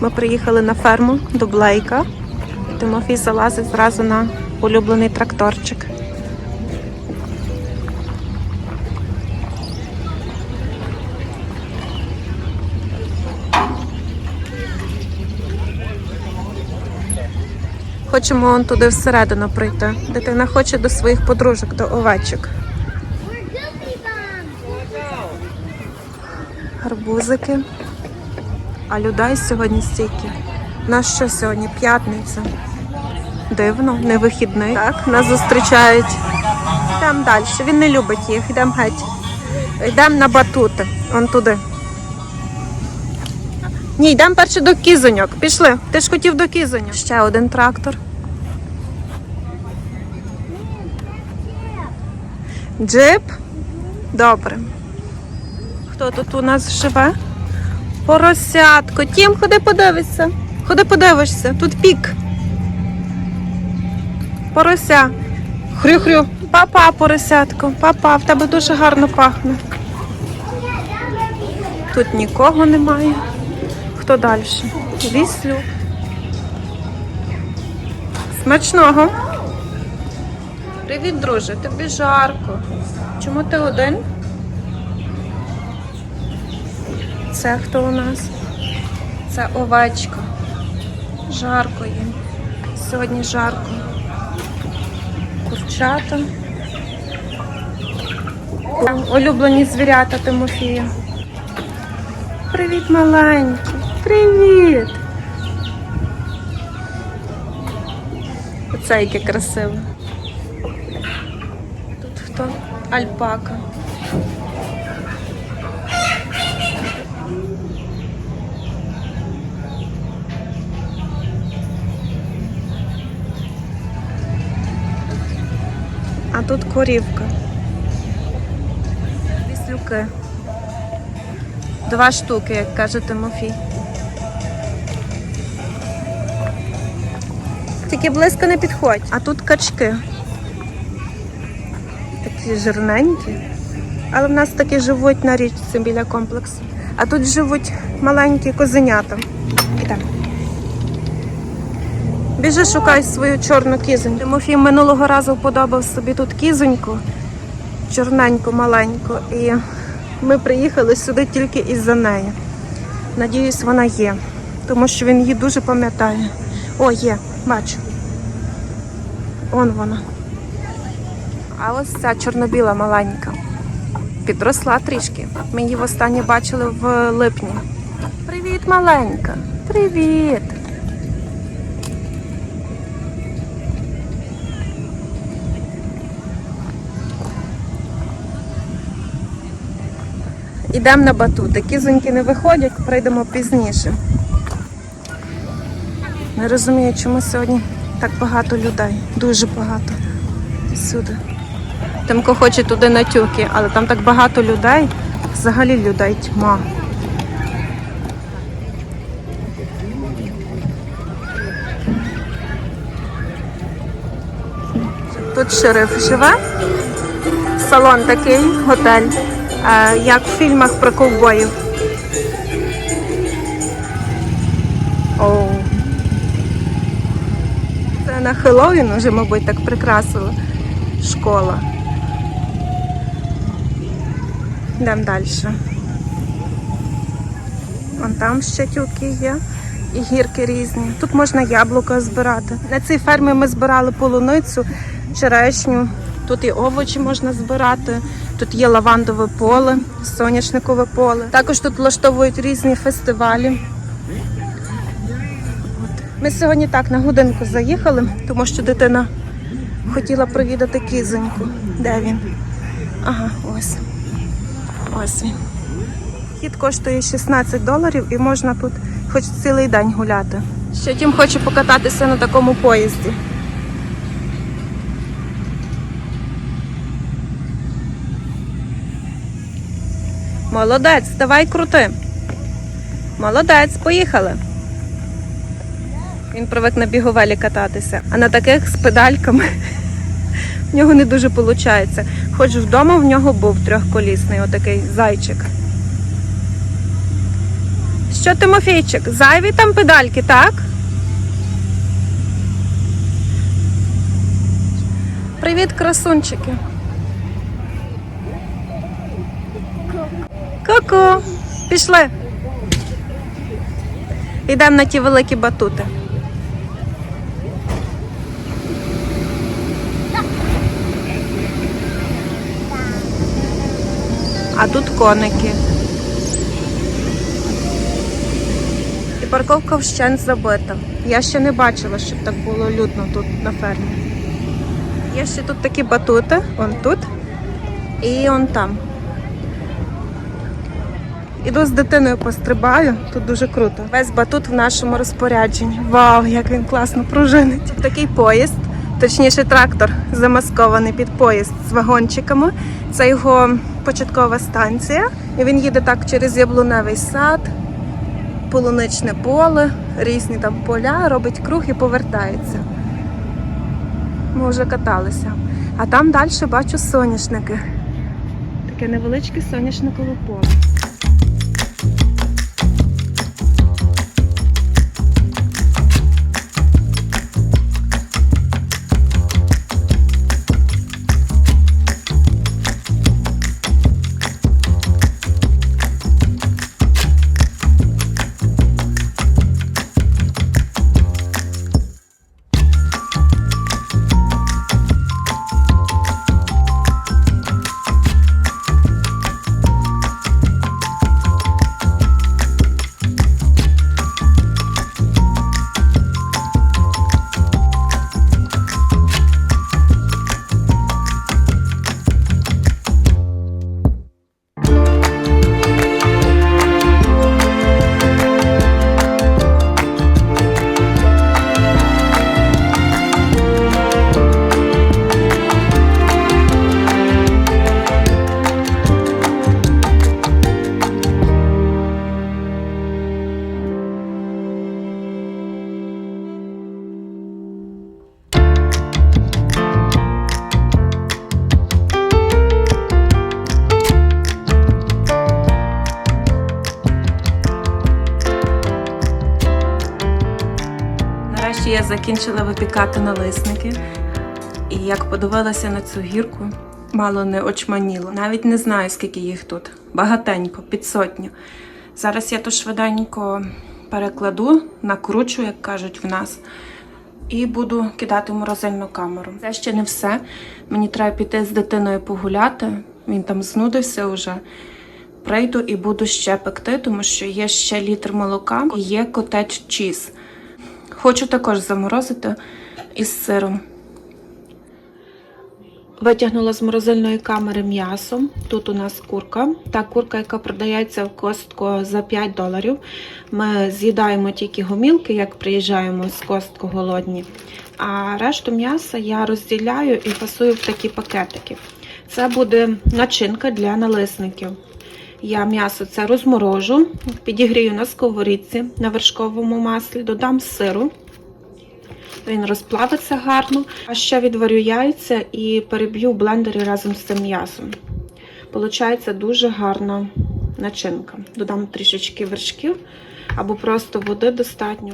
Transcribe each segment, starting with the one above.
Ми приїхали на ферму до Блейка. Тимофій залазить зразу на улюблений тракторчик. Хочемо он туди всередину прийти. Дитина хоче до своїх подружок, до овечок. Гарбузики. А людей сьогодні стільки. У нас що сьогодні? П'ятниця. Дивно, не вихідний. Так, нас зустрічають. Йдемо далі. Він не любить їх. Йдемо геть. Йдемо на батути. Он туди. Ні, йдемо перше до кізоньок. Пішли. Ти ж хотів до кізоньок. Ще один трактор. Джип. Добре. Хто тут у нас живе? Поросятко. Тім, ходи подивишся. Ходи подивишся. Тут пік. Порося. Хрю-хрю. Папа, поросятко. Папа, в тебе дуже гарно пахне. Тут нікого немає. Хто далі? Віслю. Смачного. Привіт, друже. Тобі жарко. Чому ти один? Це хто у нас? Це овечка. Жарко їм. Сьогодні жарко. Курчата. Улюблені звірята Тимофія. Привіт, маленький. Привіт. Оце яке красиве. Тут хто? Альпака. А тут корівка. Віслюки. Два штуки, як каже Тимофій. Тільки близько не підходь. А тут качки. Такі жирненькі. Але в нас такі живуть на річці біля комплексу. А тут живуть маленькі козенята. Ідемо. Біжи, шукай свою чорну кізоньку. Тимофій минулого разу подобав собі тут кізоньку, чорненьку, маленьку. І ми приїхали сюди тільки із-за неї. Надіюсь, вона є, тому що він її дуже пам'ятає. О, є, бачу. Он вона. А ось ця чорно-біла маленька. Підросла трішки. Ми її востаннє бачили в липні. Привіт, маленька. Привіт. Ідемо на батути. Кізоньки не виходять, прийдемо пізніше. Не розумію, чому сьогодні так багато людей. Дуже багато. Всюди. Тимко хоче туди на тюки, але там так багато людей. Взагалі людей тьма. Тут шериф живе. Салон такий, готель, як в фільмах про ковбоїв. Це на Хеллоуін вже, мабуть, так прикрасила школа. Йдемо далі. Вон там ще тюки є і гірки різні. Тут можна яблука збирати. На цій фермі ми збирали полуницю, черешню. Тут і овочі можна збирати. Тут є лавандове поле, соняшникове поле. Також тут влаштовують різні фестивалі. Ми сьогодні так на годинку заїхали, тому що дитина хотіла провідати кізоньку. Де він? Ага, ось. Ось він. Вхід коштує 16 доларів і можна тут хоч цілий день гуляти. Ще тім хоче покататися на такому поїзді. Молодець, давай крути. Молодець, поїхали. Він привик на біговелі кататися, а на таких з педальками в нього не дуже виходить. Хоч вдома в нього був трьохколісний, отакий зайчик. Що, Тимофійчик, зайві там педальки, так? Привіт, красунчики. Ку-ку. Пішли. Йдемо на ті великі батути. А тут коники. І парковка вщент забита. Я ще не бачила, щоб так було людно тут на фермі. Є ще тут такі батути, он тут і он там. Іду з дитиною пострибаю, тут дуже круто. Весь батут в нашому розпорядженні. Вау, як він класно пружинить. Такий поїзд, точніше трактор, замаскований під поїзд з вагончиками. Це його початкова станція. І він їде так через яблуневий сад, полуничне поле, різні там поля, робить круг і повертається. Ми вже каталися. А там далі бачу соняшники. Таке невеличке соняшникове поле. Я закінчила випікати налисники. І як подивилася на цю гірку, мало не очманіло. Навіть не знаю, скільки їх тут. Багатенько, під сотню. Зараз я то швиденько перекладу, накручу, як кажуть в нас, і буду кидати в морозильну камеру. Це ще не все. Мені треба піти з дитиною погуляти. Він там знудився вже. Прийду і буду ще пекти, тому що є ще літр молока і є котедж чіз. Хочу також заморозити із сиром. Витягнула з морозильної камери м'ясо. Тут у нас курка. Та курка, яка продається в костку за 5 доларів. Ми з'їдаємо тільки гомілки, як приїжджаємо з костку голодні. А решту м'яса я розділяю і фасую в такі пакетики. Це буде начинка для налисників. Я м'ясо це розморожу, підігрію на сковорідці на вершковому маслі, додам сиру. Він розплавиться гарно, а ще відварю яйця і переб'ю в блендері разом з цим м'ясом. Получається дуже гарна начинка. Додам трішечки вершків або просто води достатньо.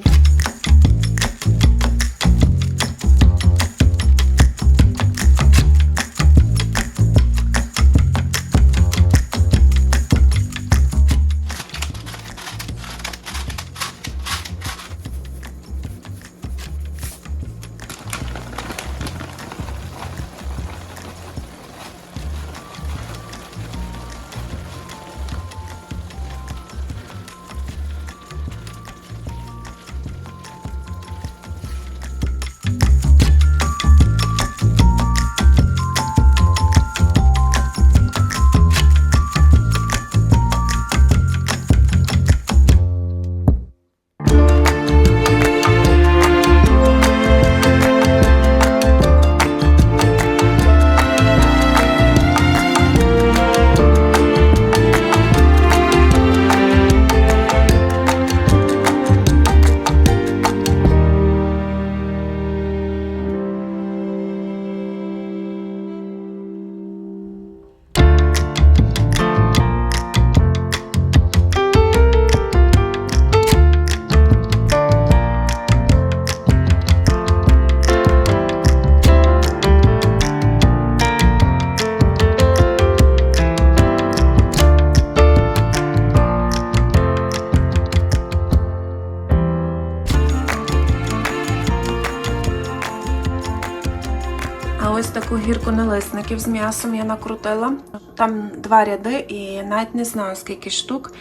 Гірку налисників з м'ясом я накрутила. Там два ряди і навіть не знаю скільки штук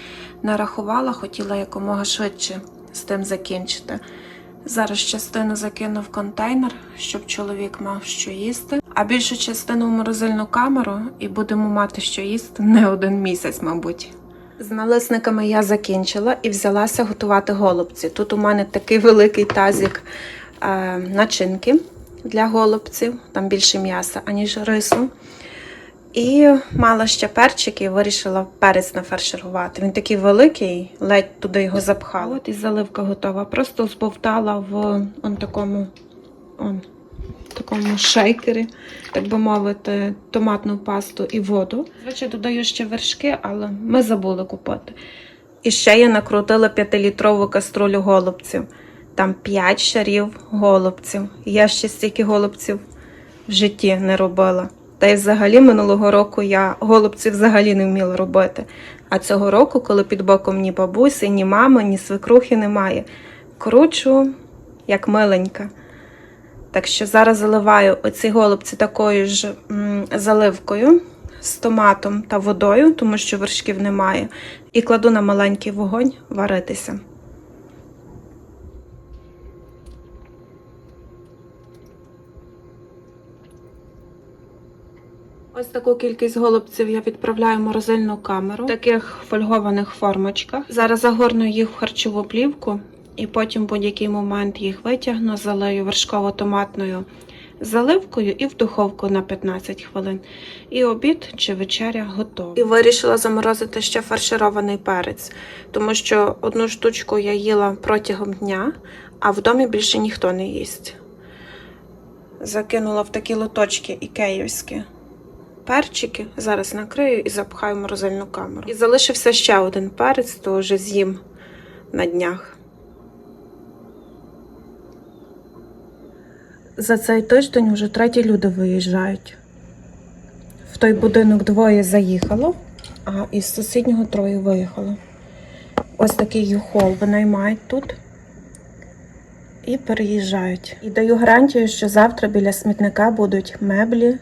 нарахувала, хотіла якомога швидше з тим закінчити. Зараз частину закину в контейнер, щоб чоловік мав що їсти, а більшу частину в морозильну камеру і будемо мати що їсти не один місяць, мабуть. З налисниками я закінчила і взялася готувати голубці. Тут у мене такий великий тазик е, начинки для голубців, там більше м'яса, аніж рису. І мала ще перчик і вирішила перець нафарширувати. Він такий великий, ледь туди його запхала. От і заливка готова. Просто збовтала в он такому, он, такому шейкері, так би мовити, томатну пасту і воду. Звичайно, додаю ще вершки, але ми забули купити. І ще я накрутила 5-літрову каструлю голубців. Там 5 шарів голубців. Я ще стільки голубців в житті не робила. Та й взагалі минулого року я голубців взагалі не вміла робити. А цього року, коли під боком ні бабусі, ні мами, ні свекрухи немає, кручу як миленька. Так що зараз заливаю оці голубці такою ж м, заливкою з томатом та водою, тому що вершків немає, і кладу на маленький вогонь варитися. Ось таку кількість голубців я відправляю в морозильну камеру в таких фольгованих формочках. Зараз загорну їх в харчову плівку і потім в будь-який момент їх витягну, залию вершково-томатною заливкою і в духовку на 15 хвилин. І обід чи вечеря готова. І вирішила заморозити ще фарширований перець, тому що одну штучку я їла протягом дня, а в домі більше ніхто не їсть. Закинула в такі лоточки ікеївські перчики. Зараз накрию і запхаю в морозильну камеру. І залишився ще один перець, то вже з'їм на днях. За цей тиждень вже треті люди виїжджають. В той будинок двоє заїхало, а із сусіднього троє виїхало. Ось такий юхол винаймають тут і переїжджають. І даю гарантію, що завтра біля смітника будуть меблі,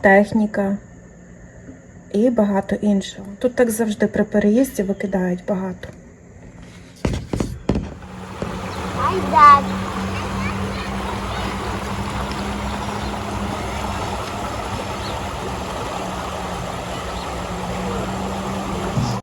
техніка і багато іншого. Тут так завжди при переїзді викидають багато.